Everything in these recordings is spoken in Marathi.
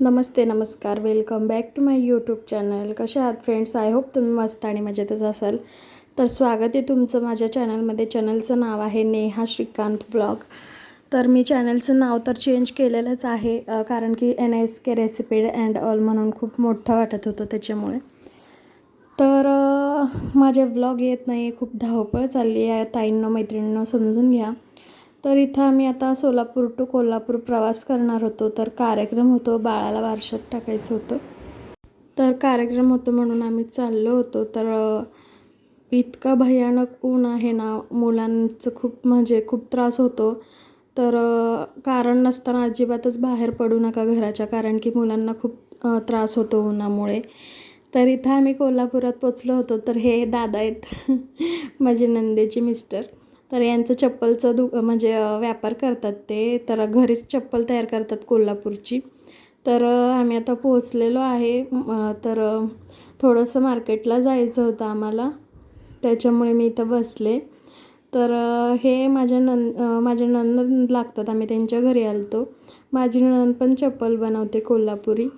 नमस्ते नमस्कार. Welcome back to my YouTube channel कसे आहात फ्रेंड्स आय होप तुम्ही मस्त आणि मजेतच असाल. तर स्वागत आहे तुमचं माझ्या चॅनलमध्ये चॅनलचं नाव आहे नेहा श्रीकांत ब्लॉग तर मी चॅनलचं नाव तर चेंज केलेलंच आहे कारण की N S K recipe and all म्हणून खूप मोठं वाटत होतं त्याच्यामुळे. तर माझे ब्लॉग येत नाही खूप धावपळ चालली आहे. ताईंना मैत्रिणींना समजून घ्या. तर इथं आम्ही आता सोलापूर टू कोल्हापूर प्रवास करणार होतो. तर कार्यक्रम होतो बाळाला वारशात टाकायचं होतं. तर कार्यक्रम होतो म्हणून आम्ही चाललो होतो. तर इतकं भयानक ऊन आहे ना मुलांचं खूप म्हणजे खूप त्रास होतो. तर कारण नसताना अजिबातच बाहेर पडू नका घराच्या कारण की मुलांना खूप त्रास होतो उन्हामुळे. तर इथं आम्ही कोल्हापुरात पोचलो होतो. तर हे दादा आहेत. माझे नंदेचे मिस्टर. तर यांचं चप्पलचं दु म्हणजे व्यापार करतात ते. तर घरीच चप्पल तयार करतात कोल्हापूरची. तर आम्ही आता पोहोचलेलो आहे. तर थोडंसं मार्केटला जायचं होतं आम्हाला. त्याच्यामुळे मी इथं बसले. तर हे माझ्या नंद माझ्या नंद लागतात. आम्ही त्यांच्या घरी आलतो. माझी नणंद पण चप्पल बनवते कोल्हापुरी.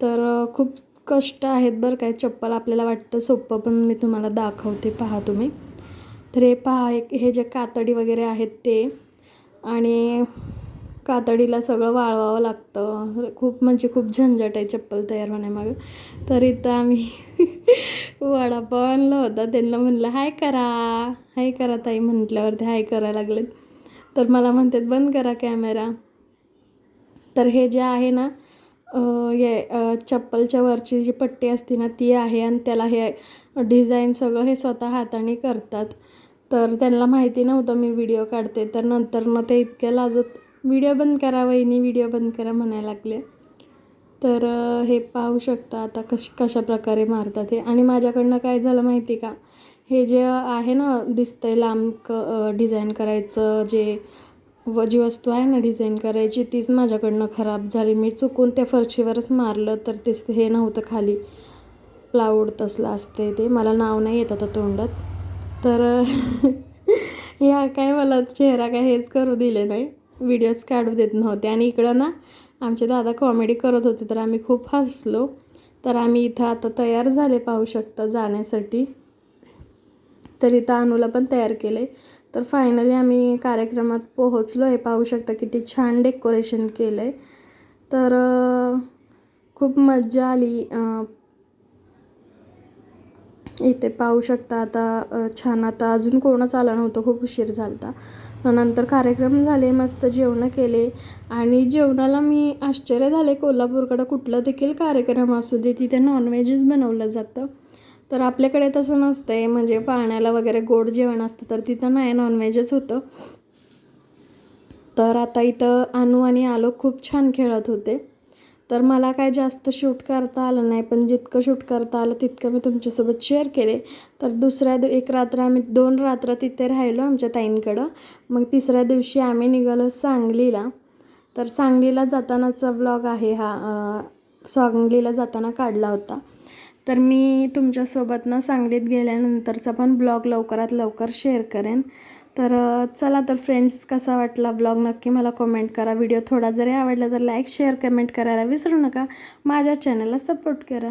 तर खूप कष्ट आहेत बरं काय चप्पल आपल्याला वाटतं सोपं पण मी तुम्हाला दाखवते. पहा तुम्ही. तर हे पहा एक हे जे कातडी वगैरे आहेत ते. आणि कातडीला सगळं वाळवावं लागतं. खूप म्हणजे खूप झंझट आहे चप्पल तयार होण्यामागं. तर इथं आम्ही वडापाव आणलं होतं. त्यांना म्हणलं हाय करा. हाय करा ताई म्हटल्यावरती हाय करायला लागलेत. तर मला म्हणतात बंद करा कॅमेरा. तर हे जे आहे ना ये चप्पलच्या वरची जी पट्टी असते ना ती आहे. आणि त्याला हे डिझाईन सगळं हे स्वतः हाताने करतात. तर त्यांना माहिती नव्हतं मी व्हिडिओ काढते. तर नंतर मग ते इतक्या लाजत व्हिडिओ बंद करा वहिनी व्हिडिओ बंद करा म्हणायला लागले. तर हे पाहू शकता आता कश कशा प्रकारे मारतात हे. आणि माझ्याकडनं काय झालं माहिती का? हे जे आहे ना दिसतंय लांब क डिझाईन करायचं जे व जी वस्तू आहे ना डिझाईन करायची तीच माझ्याकडनं खराब झाली. मी चुकून त्या फरशीवरच मारलं तर तेच हे नव्हतं खाली. प्लाऊड तसलं असते ते. मला नाव नाही येत आता तोंडात. तर ह्या काय मला चेहरा काय हेच करू दिले नाही. व्हिडिओज काढू देत नव्हते. आणि इकडं ना आमचे दादा कॉमेडी करत होते तर आम्ही खूप हसलो. तर आम्ही इथं आता तयार झाले पाहू शकता जाण्यासाठी. तर इथं अनुला पण तयार केले तर फायनली आम्ही कार्यक्रमात पोहोचलो आहे पाहू शकता किती छान डेकोरेशन केलं आहे तर खूप मज्जा आली इथे पाहू शकता आता छान आता अजून कोणच आलं नव्हतं खूप उशीर झाला होता नंतर कार्यक्रम झाले मस्त जेवणं केले आणि जेवणाला मी आश्चर्य झाले कोल्हापूरकडं कुठलं देखील कार्यक्रम असू दे तिथे नॉनव्हेजच बनवलं जातं. तर आपल्याकडे तसं नसतं आहे म्हणजे पाण्याला वगैरे गोड जेवण असतं तर तिथं नाही नॉनव्हेजच होतं. तर आता इथं अनु आणि आलोक खूप छान खेळत होते. तर मला काय जास्त शूट करता आलं नाही पण जितकं शूट करता आलं तितकं मी तुमच्यासोबत शेअर केले. तर दुसऱ्या दि एक रात्र आम्ही दोन रात्र तिथे राहिलो आमच्या ताईंकडं. मग तिसऱ्या दिवशी आम्ही निघालो सांगलीला. तर सांगलीला जातानाचा ब्लॉग आहे हा सांगलीला जाताना काढला होता. तर मी तुमच्यासोबत ना सांगलीत गेल्यानंतरचा पण ब्लॉग लवकरात लवकर शेअर करेन. तर चला तर फ्रेंड्स कसा वाटला ब्लॉग नक्की मला कमेंट करा. व्हिडिओ थोडा जरी आवडला तर लाईक शेअर कमेंट करायला विसरू नका. माझ्या चॅनलला सपोर्ट करा.